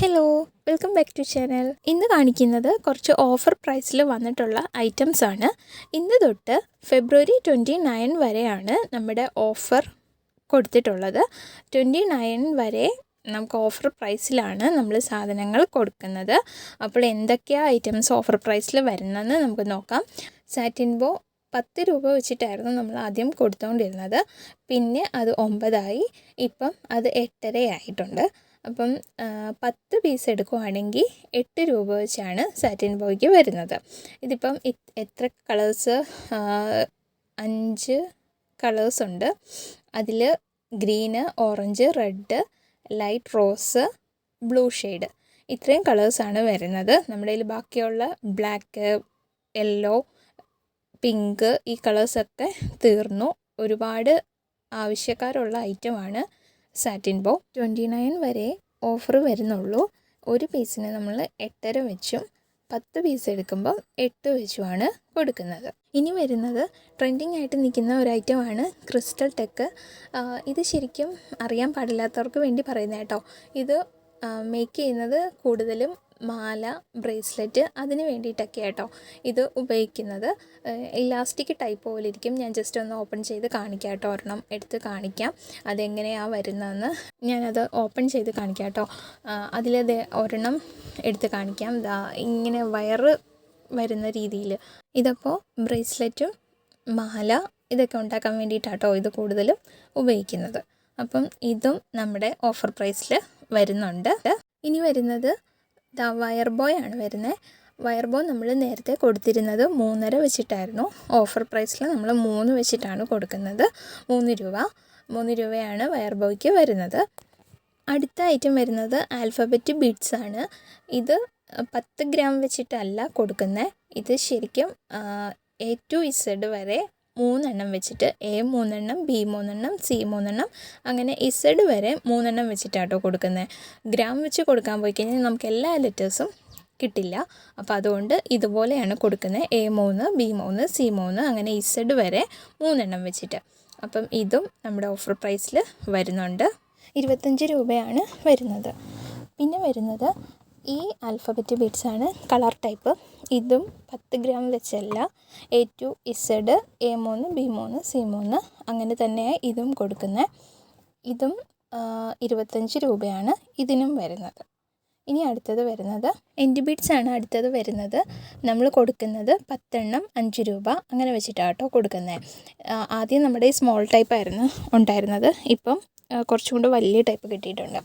Hello welcome back to channel ഇന്ന് കാണിക്കുന്നത് കുറച്ച് ഓഫർ പ്രൈസിൽ വന്നിട്ടുള്ള ഐറ്റംസ് ആണ്. ഇന്ന് തൊട്ട് ഫെബ്രുവരി ട്വന്റി നയൻ വരെയാണ് നമ്മുടെ ഓഫർ കൊടുത്തിട്ടുള്ളത്. ട്വന്റി നയൻ വരെ നമുക്ക് ഓഫർ പ്രൈസിലാണ് നമ്മൾ സാധനങ്ങൾ കൊടുക്കുന്നത്. അപ്പോൾ എന്തൊക്കെയാണ് ഐറ്റംസ് ഓഫർ പ്രൈസിൽ വരുന്നതെന്ന് നമുക്ക് നോക്കാം. സാറ്റിൻ ബോ പത്ത് രൂപ വെച്ചിട്ടായിരുന്നു നമ്മൾ ആദ്യം കൊടുത്തുകൊണ്ടിരുന്നത് പിന്നെ അത് ഒമ്പതായി. ഇപ്പം അത് എട്ടരയായിട്ടുണ്ട്. അപ്പം പത്ത് പീസ് എടുക്കുവാണെങ്കിൽ എട്ട് രൂപ വെച്ചാണ് സാറ്റിൻ ബോയ്ക്ക് വരുന്നത്. ഇതിപ്പം എത്ര കളേഴ്സ് അഞ്ച് കളേഴ്സ് ഉണ്ട്. അതിൽ green orange red light rose blue shade. ഇത്രയും കളേഴ്സാണ് വരുന്നത്. നമ്മുടെ കയ്യിൽ ബാക്കിയുള്ള ബ്ലാക്ക് യെല്ലോ പിങ്ക് ഈ കളേഴ്സൊക്കെ തീർന്നു. ഒരുപാട് ആവശ്യക്കാരുള്ള ഐറ്റമാണ്. സാറ്റിൻ ബോ ട്വന്റി നയൻ വരെ ഓഫർ വരുന്നുള്ളൂ. ഒരു പീസിന് നമ്മൾ എട്ടര വെച്ചും പത്ത് പീസ് എടുക്കുമ്പോൾ എട്ട് വെച്ചുമാണ് കൊടുക്കുന്നത്. ഇനി വരുന്നത് ട്രെൻഡിങ് ആയിട്ട് നിൽക്കുന്ന ഒരു ഐറ്റമാണ് ക്രിസ്റ്റൽ ടെക്ക് ഇത് ശരിക്കും അറിയാൻ പാടില്ലാത്തവർക്ക് വേണ്ടി പറയുന്നത് കേട്ടോ ഇത് മേക്ക് ചെയ്യുന്നത് കൂടുതലും മാല ബ്രേസ്ലെറ്റ് അതിന് വേണ്ടിയിട്ടൊക്കെ കേട്ടോ ഇത് ഉപയോഗിക്കുന്നത്. ഇലാസ്റ്റിക് ടൈപ്പ് പോലെ ഇരിക്കും. ഞാൻ ജസ്റ്റ് ഒന്ന് ഓപ്പൺ ചെയ്ത് കാണിക്കാം കേട്ടോ ഒരെണ്ണം എടുത്ത് കാണിക്കാം. അതെങ്ങനെയാണ് വരുന്നതെന്ന് ഞാനത് ഓപ്പൺ ചെയ്ത് കാണിക്കാം കേട്ടോ അതിലത് ഒരെണ്ണം എടുത്ത് കാണിക്കാം. ഇങ്ങനെ വയറ് വരുന്ന രീതിയിൽ ഇതപ്പോൾ ബ്രേസ്ലെറ്റും മാല ഇതൊക്കെ ഉണ്ടാക്കാൻ വേണ്ടിയിട്ടാട്ടോ ഇത് കൂടുതലും ഉപയോഗിക്കുന്നത്. അപ്പം ഇതും നമ്മുടെ ഓഫർ പ്രൈസിൽ വരുന്നുണ്ട്. ഇനി വരുന്നത് ദാ വയർ ആണ് വരുന്നത് വയർ ബോ നമ്മൾ നേരത്തെ കൊടുത്തിരുന്നത് മൂന്നര വെച്ചിട്ടായിരുന്നു. ഓഫർ പ്രൈസിൽ നമ്മൾ മൂന്ന് വെച്ചിട്ടാണ് കൊടുക്കുന്നത്. മൂന്ന് രൂപ. മൂന്ന് രൂപയാണ് വയർ ബോയ്ക്ക് വരുന്നത്. അടുത്ത ഐറ്റം വരുന്നത് ആൽഫബറ്റ് ബീഡ്സ് ആണ്. ഇത് പത്ത് ഗ്രാം വെച്ചിട്ടല്ല കൊടുക്കുന്നത് ഇത് ശരിക്കും എ ടു ഇസഡ് വരെ മൂന്നെണ്ണം വെച്ചിട്ട് എ മൂന്നെണ്ണം ബി മൂന്നെണ്ണം സി മൂന്നെണ്ണം അങ്ങനെ ഇസഡ് വരെ മൂന്നെണ്ണം വെച്ചിട്ടാട്ടോ കൊടുക്കുന്നത് ഗ്രാം വെച്ച് കൊടുക്കാൻ പോയി കഴിഞ്ഞാൽ നമുക്ക് എല്ലാ ലെറ്റേഴ്സും കിട്ടില്ല. അപ്പോൾ അതുകൊണ്ട് ഇതുപോലെയാണ് കൊടുക്കുന്നത് എ മൂന്ന് ബി മൂന്ന് സി മൂന്ന് അങ്ങനെ ഇസഡ് വരെ മൂന്നെണ്ണം വെച്ചിട്ട്. അപ്പം ഇതും നമ്മുടെ ഓഫർ പ്രൈസിൽ വരുന്നുണ്ട്. ഇരുപത്തഞ്ച് രൂപയാണ് വരുന്നത്. പിന്നെ വരുന്നത് ഈ ആൽഫബറ്റ് ബീഡ്സാണ് കളർ ടൈപ്പ് ഇതും പത്ത് ഗ്രാം വെച്ചല്ല. എ ടു ഇസഡ് എ മൂന്ന് ബി മൂന്ന് സി മൂന്ന്. അങ്ങനെ തന്നെയാണ് ഇതും കൊടുക്കുന്നത് ഇതും ഇരുപത്തഞ്ച് രൂപയാണ് ഇതിനും വരുന്നത്. ഇനി അടുത്തത് വരുന്നത് എൻഡ് ബീഡ്സ് ആണ് അടുത്തത് വരുന്നത്. നമ്മൾ കൊടുക്കുന്നത് പത്തെണ്ണം അഞ്ച് രൂപ. അങ്ങനെ വെച്ചിട്ടാണ് കേട്ടോ കൊടുക്കുന്നത് ആദ്യം നമ്മുടെ സ്മോൾ ടൈപ്പ് ആയിരുന്നു ഉണ്ടായിരുന്നത്. ഇപ്പം കുറച്ചും കൂടെ വലിയ ടൈപ്പ് കിട്ടിയിട്ടുണ്ട്.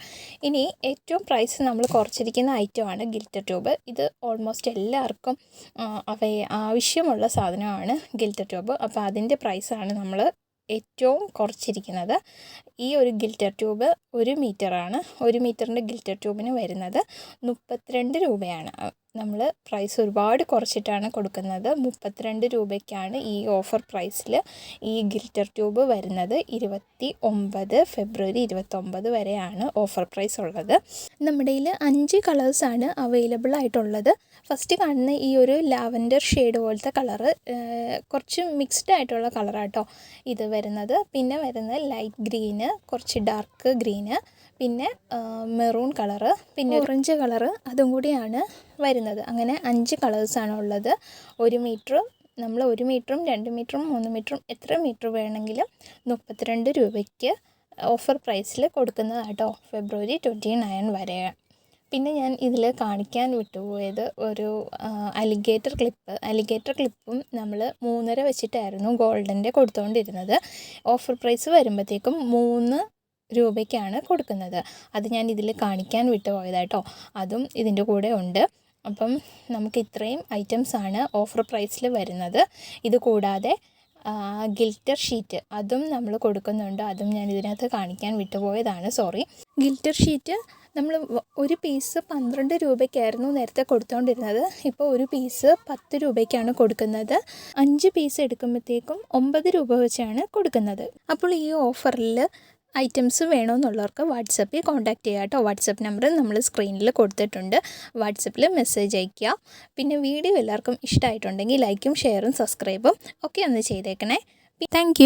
ഇനി ഏറ്റവും പ്രൈസ് നമ്മൾ കുറച്ചിരിക്കുന്ന ഐറ്റമാണ് ഗിൽറ്റർ ട്യൂബ് ഇത് ഓൾമോസ്റ്റ് എല്ലാവർക്കും അവ ആവശ്യമുള്ള സാധനമാണ് ഗിൽറ്റർ ട്യൂബ് അപ്പോൾ അതിന്റെ പ്രൈസാണ് നമ്മൾ ഏറ്റവും കുറച്ചിരിക്കുന്നത്. ഈ ഒരു ഗിൽറ്റർ ട്യൂബ് ഒരു മീറ്ററാണ് ഒരു മീറ്ററിന്റെ ഗിൽറ്റർ ട്യൂബിന് വരുന്നത് മുപ്പത്തിരണ്ട് രൂപയാണ്. നമ്മൾ പ്രൈസ് ഒരുപാട് കുറച്ചിട്ടാണ് കൊടുക്കുന്നത്. മുപ്പത്തിരണ്ട് രൂപയ്ക്കാണ് ഈ ഓഫർ പ്രൈസിൽ ഈ ഗിൽറ്റർ ട്യൂബ് വരുന്നത്. ഇരുപത്തി ഒമ്പത് ഫെബ്രുവരി ഇരുപത്തൊമ്പത് വരെയാണ് ഓഫർ പ്രൈസ് ഉള്ളത്. നമ്മുടെ കയ്യിൽ അഞ്ച് കളേഴ്സാണ് അവൈലബിൾ ആയിട്ടുള്ളത്. ഫസ്റ്റ് കാണുന്ന ഈ ഒരു ലാവൻഡർ ഷെയ്ഡ് പോലത്തെ കളറ് കുറച്ച് മിക്സ്ഡ് ആയിട്ടുള്ള കളറാട്ടോ ഇത് വരുന്നത്. പിന്നെ വരുന്നത് ലൈറ്റ് ഗ്രീന് കുറച്ച് ഡാർക്ക് ഗ്രീന് പിന്നെ മെറൂൺ കളറ് പിന്നെ ഓറഞ്ച് കളറ് അതും കൂടിയാണ്. വരുന്നത്. അങ്ങനെ അഞ്ച് കളേഴ്സാണ് ഉള്ളത്. ഒരു മീറ്റർ നമ്മൾ ഒരു മീറ്ററും രണ്ട് മീറ്ററും മൂന്ന് മീറ്ററും എത്ര മീറ്റർ വേണമെങ്കിലും മുപ്പത്തിരണ്ട് രൂപയ്ക്ക് ഓഫർ പ്രൈസിൽ കൊടുക്കുന്നതാട്ടോ. ഫെബ്രുവരി ട്വന്റി നയൻ വരെ. പിന്നെ ഞാൻ ഇതിൽ കാണിക്കാൻ വിട്ടുപോയത് ഒരു അലിഗേറ്റർ ക്ലിപ്പ് അലിഗേറ്റർ ക്ലിപ്പും നമ്മൾ മൂന്നര വെച്ചിട്ടായിരുന്നു ഗോൾഡന്റെ കൊടുത്തുകൊണ്ടിരുന്നത് ഓഫർ പ്രൈസ് വരുമ്പോഴത്തേക്കും മൂന്ന് രൂപയ്ക്കാണ് കൊടുക്കുന്നത്. അത് ഞാൻ ഇതിൽ കാണിക്കാൻ വിട്ടുപോയതാട്ടോ. അതും ഇതിന്റെ കൂടെ ഉണ്ട്. അപ്പം നമുക്ക് ഇത്രയും ഐറ്റംസാണ് ഓഫർ പ്രൈസിൽ വരുന്നത്. ഇത് കൂടാതെ ഗിൽറ്റർ ഷീറ്റ് അതും നമ്മൾ കൊടുക്കുന്നുണ്ട്. അതും ഞാൻ ഇതിനകത്ത് കാണിക്കാൻ വിട്ടുപോയതാണ്. സോറി ഗിൽറ്റർ ഷീറ്റ് നമ്മൾ ഒരു പീസ് പന്ത്രണ്ട് രൂപയ്ക്കായിരുന്നു നേരത്തെ കൊടുത്തുകൊണ്ടിരുന്നത് ഇപ്പോൾ ഒരു പീസ് പത്ത് രൂപയ്ക്കാണ് കൊടുക്കുന്നത്. അഞ്ച് പീസ് എടുക്കുമ്പോഴത്തേക്കും ഒമ്പത് രൂപ വെച്ചാണ് കൊടുക്കുന്നത്. അപ്പോൾ ഈ ഓഫറിൽ ഐറ്റംസ് വേണമെന്നുള്ളവർക്ക് വാട്സപ്പിൽ കോൺടാക്റ്റ് ചെയ്യുക കേട്ടോ. വാട്സപ്പ് നമ്പർ നമ്മൾ സ്ക്രീനിൽ കൊടുത്തിട്ടുണ്ട്. വാട്സപ്പിൽ മെസ്സേജ് അയയ്ക്കുക. പിന്നെ വീഡിയോ എല്ലാവർക്കും ഇഷ്ടമായിട്ടുണ്ടെങ്കിൽ ലൈക്കും ഷെയറും സബ്സ്ക്രൈബും ഒക്കെ ഒന്ന് ചെയ്തേക്കണേ. താങ്ക്